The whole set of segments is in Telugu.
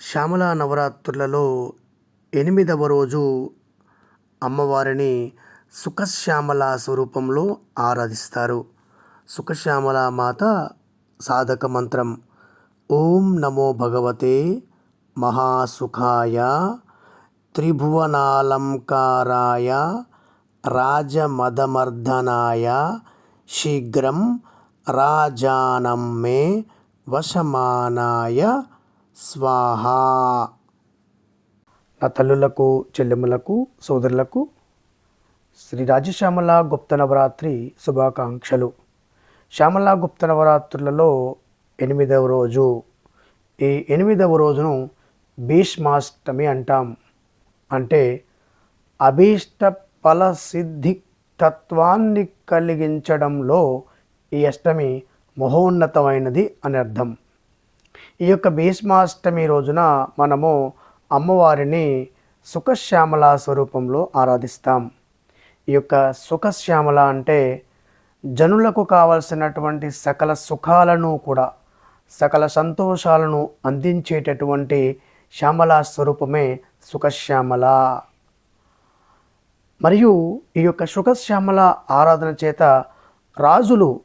శ్యామల నవరాత్రులలో ఎనిమిదవ రోజు అమ్మవారిని సుఖశ్యామల స్వరూపంలో ఆరాధిస్తారు. సుఖశ్యామల మాత సాధక మంత్రం ఓం నమో భగవతే మహాసుఖాయ త్రిభువనాలంకారాయ రాజమదమర్దనాయ శీఘ్రం రాజానం మే వశమానాయ స్వాహ. నా తల్లులకు చెల్లెములకు సోదరులకు శ్రీ రాజశ్యామల గుప్త నవరాత్రి శుభాకాంక్షలు. శ్యామల గుప్త నవరాత్రులలో ఎనిమిదవ రోజు. ఈ ఎనిమిదవ రోజును భీష్మాష్టమి అంటాం. అంటే అభీష్ట ఫల సిద్ధి తత్వాన్ని కలిగించడంలో ఈ అష్టమి మహోన్నతమైనది అని అర్థం. ఈ యొక్క భీష్మాష్టమి రోజున మనము అమ్మవారిని సుఖశ్యామల స్వరూపంలో ఆరాధిస్తాం. ఈ యొక్క సుఖశ్యామల అంటే జనులకు కావలసినటువంటి సకల సుఖాలను కూడా సకల సంతోషాలను అందించేటటువంటి శ్యామల స్వరూపమే సుఖశ్యామల. మరియు ఈ యొక్క సుఖశ్యామల ఆరాధన చేత రాజులు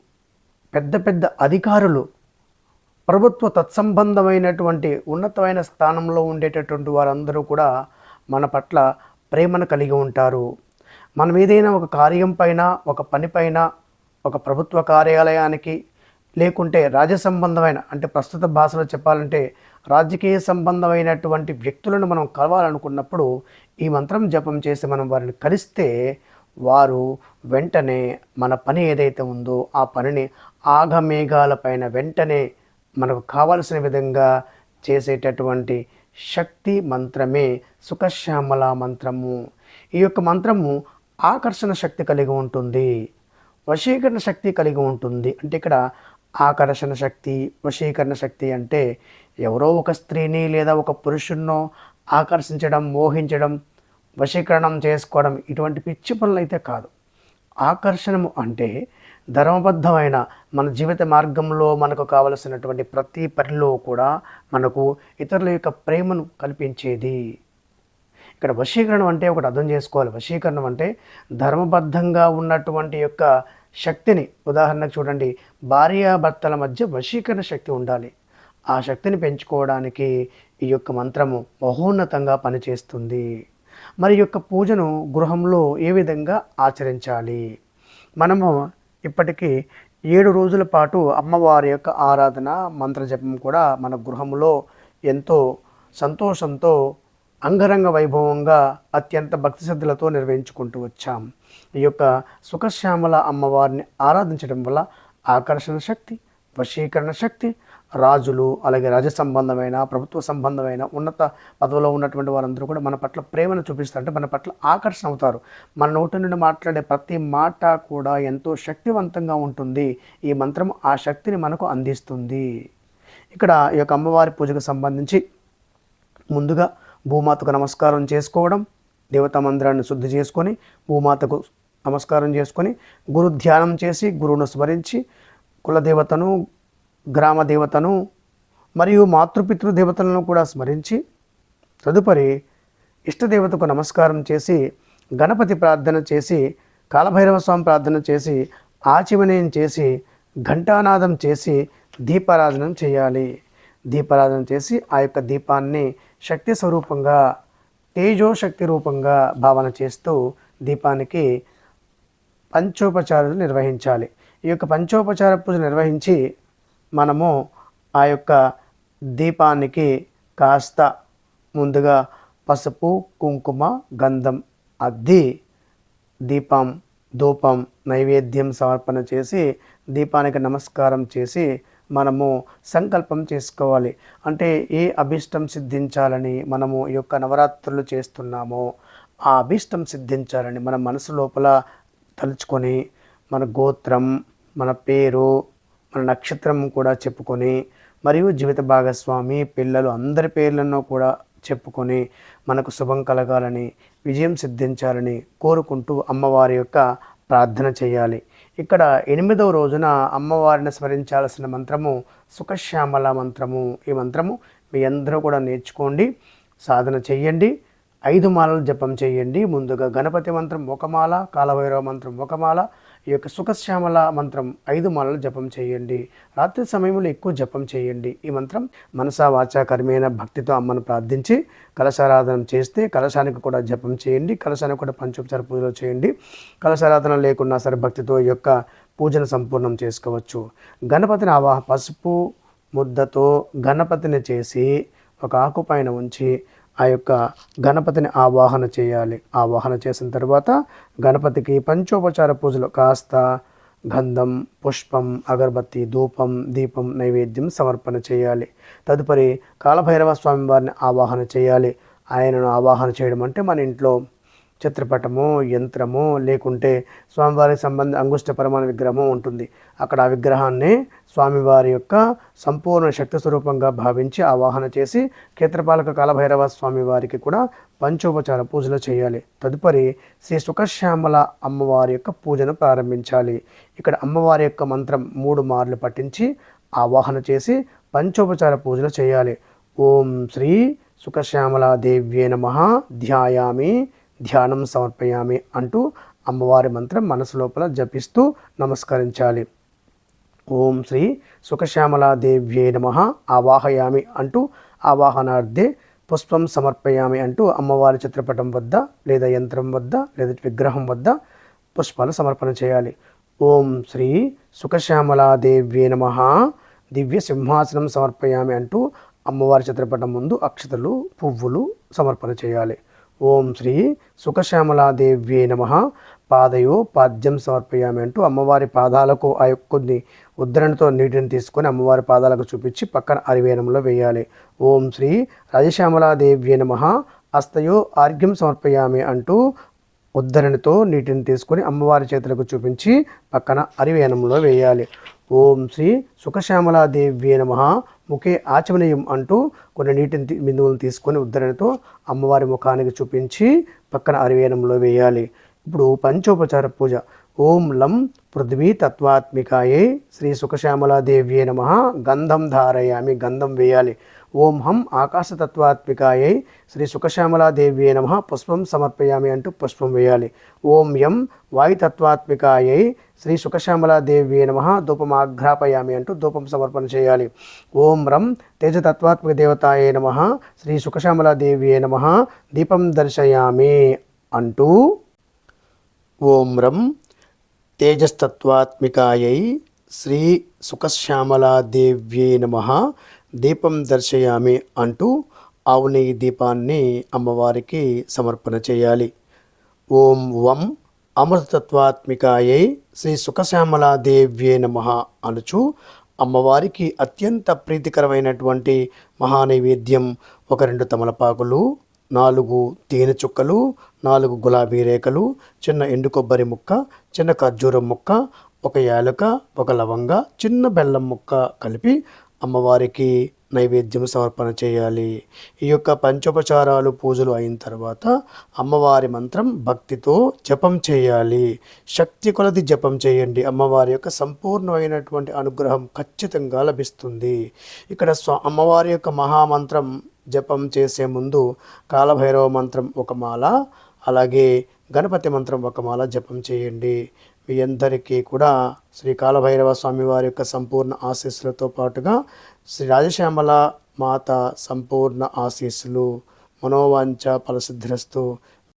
పెద్ద పెద్ద అధికారులు ప్రభుత్వ తత్సంబంధమైనటువంటి ఉన్నతమైన స్థానంలో ఉండేటటువంటి వారందరూ కూడా మన పట్ల ప్రేమను కలిగి ఉంటారు. మనం ఏదైనా ఒక కార్యం పైన ఒక పనిపైన ఒక ప్రభుత్వ కార్యాలయానికి లేకుంటే రాజ్య సంబంధమైన అంటే ప్రస్తుత భాషలో చెప్పాలంటే రాజకీయ సంబంధమైనటువంటి వ్యక్తులను మనం కలవాలనుకున్నప్పుడు ఈ మంత్రం జపం చేసి మనం వారిని కలిస్తే వారు వెంటనే మన పని ఏదైతే ఉందో ఆ పనిని ఆగమేఘాల పైన వెంటనే మనకు కావలసిన విధంగా చేసేటటువంటి శక్తి మంత్రమే సుఖశ్యామల మంత్రము. ఈ యొక్క మంత్రము ఆకర్షణ శక్తి కలిగి ఉంటుంది. వశీకరణ శక్తి కలిగి ఉంటుంది. అంటే ఇక్కడ ఆకర్షణ శక్తి వశీకరణ శక్తి అంటే ఎవరో ఒక స్త్రీని లేదా ఒక పురుషున్నో ఆకర్షించడం మోహించడం వశీకరణం చేసుకోవడం ఇటువంటి పిచ్చి పనులు అయితే కాదు. ఆకర్షణము అంటే ధర్మబద్ధమైన మన జీవిత మార్గంలో మనకు కావలసినటువంటి ప్రతి పనిలో కూడా మనకు ఇతరుల యొక్క ప్రేమను కల్పించేది. ఇక్కడ వశీకరణం అంటే ఒకటి అర్థం చేసుకోవాలి. వశీకరణం అంటే ధర్మబద్ధంగా ఉన్నటువంటి యొక్క శక్తిని ఉదాహరణకు చూడండి భార్యాభర్తల మధ్య వశీకరణ శక్తి ఉండాలి. ఆ శక్తిని పెంచుకోవడానికి ఈ యొక్క మంత్రము మహోన్నతంగా పనిచేస్తుంది. మరి యొక్క పూజను గృహంలో ఏ విధంగా ఆచరించాలి? మనము ఇప్పటికీ ఏడు రోజుల పాటు అమ్మవారి యొక్క ఆరాధన మంత్రజపం కూడా మన గృహంలో ఎంతో సంతోషంతో అంగరంగ వైభవంగా అత్యంత భక్తి శ్రద్ధలతో నిర్వహించుకుంటూ వచ్చాం. ఈ యొక్క సుఖశ్యామల అమ్మవారిని ఆరాధించడం వల్ల ఆకర్షణ శక్తి వశీకరణ శక్తి రాజులు అలాగే రాజ సంబంధమైన ప్రభుత్వ సంబంధమైన ఉన్నత పదవిలో ఉన్నటువంటి వారందరూ కూడా మన పట్ల ప్రేమను చూపిస్తారు అంటే మన పట్ల ఆకర్షణ అవుతారు. మన నోటి నుండి మాట్లాడే ప్రతి మాట కూడా ఎంతో శక్తివంతంగా ఉంటుంది. ఈ మంత్రం ఆ శక్తిని మనకు అందిస్తుంది. ఇక్కడ ఈ యొక్క అమ్మవారి పూజకు సంబంధించి ముందుగా భూమాతకు నమస్కారం చేసుకోవడం దేవతా మందిరాన్ని శుద్ధి చేసుకొని భూమాతకు నమస్కారం చేసుకొని గురు ధ్యానం చేసి గురువును స్మరించి కులదేవతను గ్రామ దేవతను మరియు మాతృపితృ దేవతలను కూడా స్మరించి తదుపరి ఇష్టదేవతకు నమస్కారం చేసి గణపతి ప్రార్థన చేసి కాలభైరవ స్వామి ప్రార్థన చేసి ఆచిమనయం చేసి ఘంటానాదం చేసి దీపారాధన చేయాలి. దీపారాధన చేసి ఆ యొక్క దీపాన్ని శక్తి స్వరూపంగా తేజోశక్తి రూపంగా భావన చేస్తూ దీపానికి పంచోపచారాలు నిర్వహించాలి. ఈ యొక్క పంచోపచార పూజ నిర్వహించి మనము ఆ యొక్క దీపానికి కాస్త ముందుగా పసుపు కుంకుమ గంధం అద్ది దీపం ధూపం నైవేద్యం సమర్పణ చేసి దీపానికి నమస్కారం చేసి మనము సంకల్పం చేసుకోవాలి. అంటే ఏ అభిష్టం సిద్ధించాలని మనము ఈ యొక్క నవరాత్రులు చేస్తున్నామో ఆ అభిష్టం సిద్ధించాలని మన మనసు లోపల తలుచుకొని మన గోత్రం మన పేరు మన నక్షత్రం కూడా చెప్పుకొని మరియు జీవిత భాగస్వామి పిల్లలు అందరి పేర్లను కూడా చెప్పుకొని మనకు శుభం కలగాలని విజయం సిద్ధించాలని కోరుకుంటూ అమ్మవారి యొక్క ప్రార్థన చేయాలి. ఇక్కడ ఎనిమిదవ రోజున అమ్మవారిని స్మరించాల్సిన మంత్రము సుఖశ్యామల మంత్రము. ఈ మంత్రము మీ అందరూ కూడా నేర్చుకోండి సాధన చెయ్యండి ఐదు మాలలు జపం చేయండి ముందుగా గణపతి మంత్రం ఒక మాల కాలభైరవ మంత్రం ఒక మాల ఈ యొక్క సుఖశ్యామల మంత్రం ఐదు మాలలు జపం చేయండి. రాత్రి సమయంలో ఎక్కువ జపం చేయండి. ఈ మంత్రం మనసా వాచా కర్మైన భక్తితో అమ్మను ప్రార్థించి కలశారాధన చేస్తే కలశానికి కూడా జపం చేయండి. కలశానికి కూడా పంచోపచార పూజలు చేయండి. కలశారాధన లేకున్నా సరే భక్తితో ఈ యొక్క పూజను సంపూర్ణం చేసుకోవచ్చు. గణపతిని ఆవాహ పసుపు ముద్దతో గణపతిని చేసి ఒక ఆకు పైన ఉంచి ఆ యొక్క గణపతిని ఆవాహన చేయాలి. ఆవాహన చేసిన తర్వాత గణపతికి పంచోపచార పూజలు కాస్త గంధం పుష్పం అగరబత్తి ధూపం దీపం నైవేద్యం సమర్పణ చేయాలి. తదుపరి కాలభైరవ స్వామి వారిని ఆవాహన చేయాలి. ఆయనను ఆవాహన చేయడం అంటే మన ఇంట్లో చిత్రపటము యంత్రము లేకుంటే స్వామివారికి సంబంధ అంగుష్ట పరమాణ విగ్రహము ఉంటుంది. అక్కడ ఆ విగ్రహాన్ని స్వామివారి యొక్క సంపూర్ణ శక్తి స్వరూపంగా భావించి ఆవాహన చేసి క్షేత్రపాలక కాలభైరవ స్వామివారికి కూడా పంచోపచార పూజలు చేయాలి. తదుపరి శ్రీ సుఖశ్యామల అమ్మవారి యొక్క పూజను ప్రారంభించాలి. ఇక్కడ అమ్మవారి యొక్క మంత్రం మూడు మార్లు పఠించి ఆవాహన చేసి పంచోపచార పూజలు చేయాలి. ఓం శ్రీ సుఖశ్యామల దేవ్యే నమ. ధ్యాయామి. ధ్యానం సమర్పయామి అంటూ అమ్మవారి మంత్రం మనసు లోపల జపిస్తూ నమస్కరించాలి. ఓం శ్రీ సుఖశ్యామలాదేవ్యే నమ. ఆవాహయామి అంటూ ఆవాహనార్థే పుష్పం సమర్పయామి అంటూ అమ్మవారి చిత్రపటం వద్ద లేదా యంత్రం వద్ద లేదా విగ్రహం వద్ద పుష్పాలు సమర్పణ చేయాలి. ఓం శ్రీ సుఖశ్యామలాదేవ్యే నమ. దివ్య సింహాసనం సమర్పయామి అంటూ అమ్మవారి చిత్రపటం ముందు అక్షతలు పువ్వులు సమర్పణ చేయాలి. ఓం శ్రీ సుఖశ్యామలాదేవ్యే నమ. పాదయో పాద్యం సమర్పయామి అంటూ అమ్మవారి పాదాలకు ఆ యొక్క కొన్ని ఉద్ధరణతో నీటిని తీసుకొని అమ్మవారి పాదాలకు చూపించి పక్కన అరివేణంలో వేయాలి. ఓం శ్రీ రాజశ్యామలాదేవ్యే నమ. అస్తయో ఆర్ఘ్యం సమర్పయామి అంటూ ఉద్ధరణతో నీటిని తీసుకొని అమ్మవారి చేతులకు చూపించి పక్కన అరివేణంలో వేయాలి. ఓం శ్రీ సుఖశ్యామలాదేవ్యే నమ. ముఖే ఆచమనీయం అంటూ కొన్ని నీటిని బిందువులను తీసుకొని ఉద్ధరణతో అమ్మవారి ముఖానికి చూపించి పక్కన అరివేనంలో వేయాలి. ఇప్పుడు పంచోపచార పూజ. ఓం లం పృథ్వీ తత్వాత్మికాయే శ్రీ సుఖశ్యామలాదేవ్యే నమ. గంధం ధారయామి గంధం వేయాలి. ఓం హం ఆకాశతత్వాత్మికాయై శ్రీ సుఖశ్యామలాదేవ్యే నమ. పుష్పం సమర్పయామి అంటూ పుష్పం వేయాలి. ఓం యం వాయుతత్వాత్మికాయై శ్రీ సుఖశ్యామలాదేవ్యే నమ. ధూపమాఘ్రాపయామి అంటూ ధూపం సమర్పణ చేయాలి. ఓం రం తేజతత్వాత్మిక దేవతాయే నమ. శ్రీ సుఖశ్యామలాదేవ్యే నమ. దీపం దర్శయామి అంటూ ఓం రం తేజస్తత్వాత్మికాయై శ్రీ సుఖశ్యామలాదేవ్యే నమ. దీపం దర్శయామి అంటూ ఆవు నెయ్యి దీపాన్ని అమ్మవారికి సమర్పణ చేయాలి. ఓం వం అమృతత్వాత్మికాయై శ్రీ సుఖశ్యామలాదేవ్యే నమ అనుచు అమ్మవారికి అత్యంత ప్రీతికరమైనటువంటి మహానైవేద్యం ఒక రెండు తమలపాకులు నాలుగు తేనె చుక్కలు నాలుగు గులాబీ రేఖలు చిన్న ఎండు కొబ్బరి ముక్క చిన్న ఖర్జూరం ముక్క ఒక యాలుక ఒక లవంగ చిన్న బెల్లం ముక్క కలిపి అమ్మవారికి నైవేద్యం సమర్పణ చేయాలి. ఈ యొక్క పంచోపచారాలు పూజలు అయిన తర్వాత అమ్మవారి మంత్రం భక్తితో జపం చేయాలి. శక్తి కొలది జపం చేయండి. అమ్మవారి యొక్క సంపూర్ణమైనటువంటి అనుగ్రహం ఖచ్చితంగా లభిస్తుంది. ఇక్కడ స్వ అమ్మవారి యొక్క మహామంత్రం జపం చేసే ముందు కాలభైరవ మంత్రం ఒక మాల అలాగే గణపతి మంత్రం ఒక మాల జపం చేయండి. మీ అందరికీ కూడా శ్రీ కాలభైరవ స్వామి వారి యొక్క సంపూర్ణ ఆశీస్సులతో పాటుగా శ్రీ రాజశ్యామల మాత సంపూర్ణ ఆశీస్సులు. మనోవాంఛ ఫలసిద్ధిరస్తు